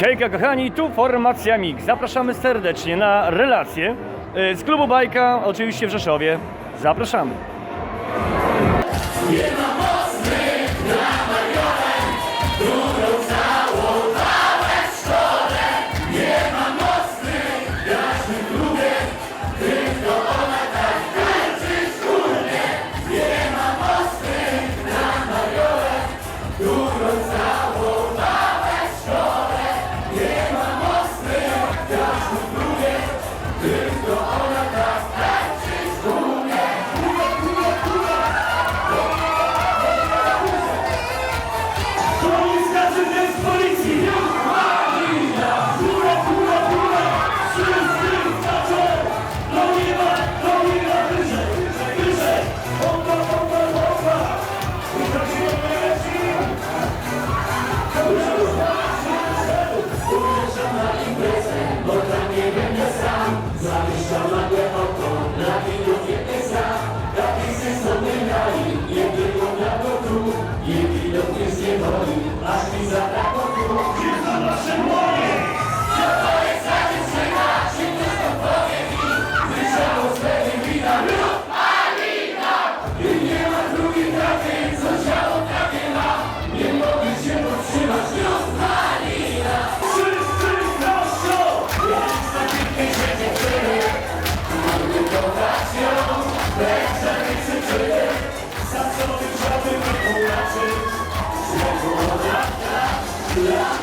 Hejka kochani, tu Formacja MIG. Zapraszamy serdecznie na relacje y, z klubu Bajka, oczywiście w Rzeszowie. Zapraszamy. Yeah. Za co wyszedłem, nie